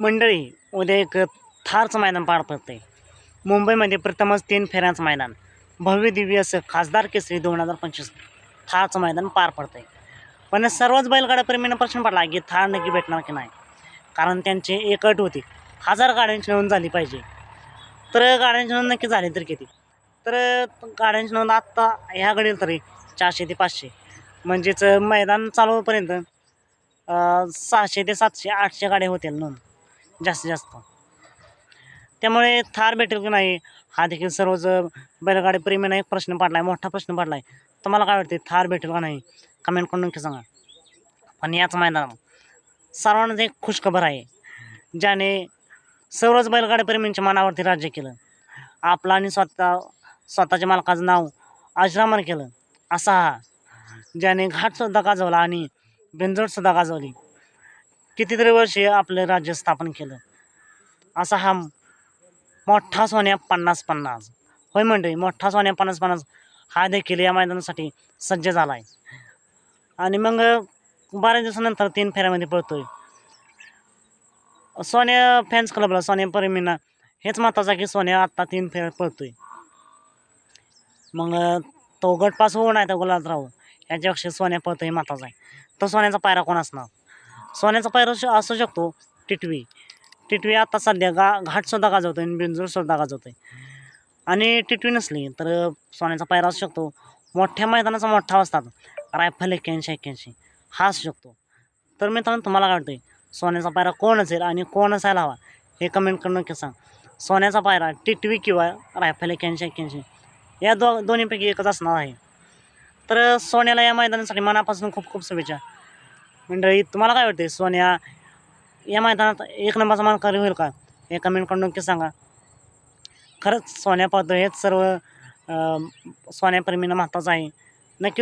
मंडळी उद्या एक थारचं मैदान पार पडतं आहे मुंबईमध्ये प्रथमच तीन फेऱ्यांचं मैदान. भव्य दिव्य असं खासदार केसरी दोन हजार पंचवीस थारचं मैदान पार पडतं आहे पण सर्वच बैलगाड्याप्रेमींना प्रश्न पडला की थार नक्की भेटणार की नाही? कारण त्यांची एक अट होती. हजार गाड्यांची नोंद झाली पाहिजे. तर गाड्यांची नोंद नक्की झाली तर किती? तर गाड्यांची नोंद आत्ता ह्या घडील तरी चारशे ते पाचशे. म्हणजेच मैदान चालूपर्यंत सहाशे ते सातशे आठशे गाड्या होतील नोंद. जास्तीत जास्त. त्यामुळे थार भेटेल की नाही हा देखील सर्वच बैलगाडी प्रेमींना एक प्रश्न पडला आहे मोठा प्रश्न पडला आहे तुम्हाला काय वाटते थार भेटेल का नाही कमेंट करून नक्की सांगा. पण याच मैदान सर्वांनाच एक खुशखबर आहे ज्याने सर्वच बैलगाडी प्रेमींच्या मनावरती राज्य केलं आपलं आणि स्वतः स्वतःच्या मालकाचं नाव अजरामर केलं असा हा ज्याने घाटसुद्धा गाजवला आणि बिंजोडसुद्धा गाजवली. कितीतरी वर्षे आपलं राज्य स्थापन केलं. असा हा मोठा सोन्या पन्नास पन्नास. होय मंडळी मोठा सोन्या पन्नास पन्नास हा देखील या मैदानासाठी सज्ज झाला आहे आणि मग बऱ्याच दिवसानंतर तीन फेऱ्यामध्ये पळतोय. सोन्या फॅन्स क्लबला सोन्या परमिना हेच महत्त्वाचं आहे की सोन्या आत्ता तीन फेऱ्या पळतोय. मग तो गटपास होऊ नाही तर गुलाबराव याच्यापेक्षा सोन्या पळतो हे महत्त्वाचं आहे. तो सोन्याचा पायरा कोण असणार? सोन्याचा पायरा श- असू शकतो टिटवी. टिटवी आता सध्या गा घाटसुद्धा गाजवतो आणि बिंजूरसुद्धा गाजवतो आणि टिटवी नसली तर सोन्याचा पायरा असू शकतो. मोठ्या मैदानाचा मोठा असतात. रायफल एक्क्याऐंशी एक्क्याऐंशी. हा असू शकतो. तर मित्रांनो तुम्हाला काय वाटतं सोन्याचा पायरा कोण असेल आणि कोण असायला हवा? हे कमेंट करून नक्की सांग. सोन्याचा पायरा टिटवी किंवा रायफल एक्क्याऐंशी एक्क्याऐंशी. या दो दोन्हीपैकी एकच असणार आहे. तर सोन्याला या मैदानासाठी मनापासून खूप खूप शुभेच्छा. मंडळी तुम्हाला काय वाटते सोन्या या मैदानात एक नंबरचा मानकरी होईल का? हे कमेंट करून नक्की सांगा. खरंच सोन्या पाहतो हेच सर्व अं, सोन्याप्रेमींना महत्त्वाचं आहे. नक्कीच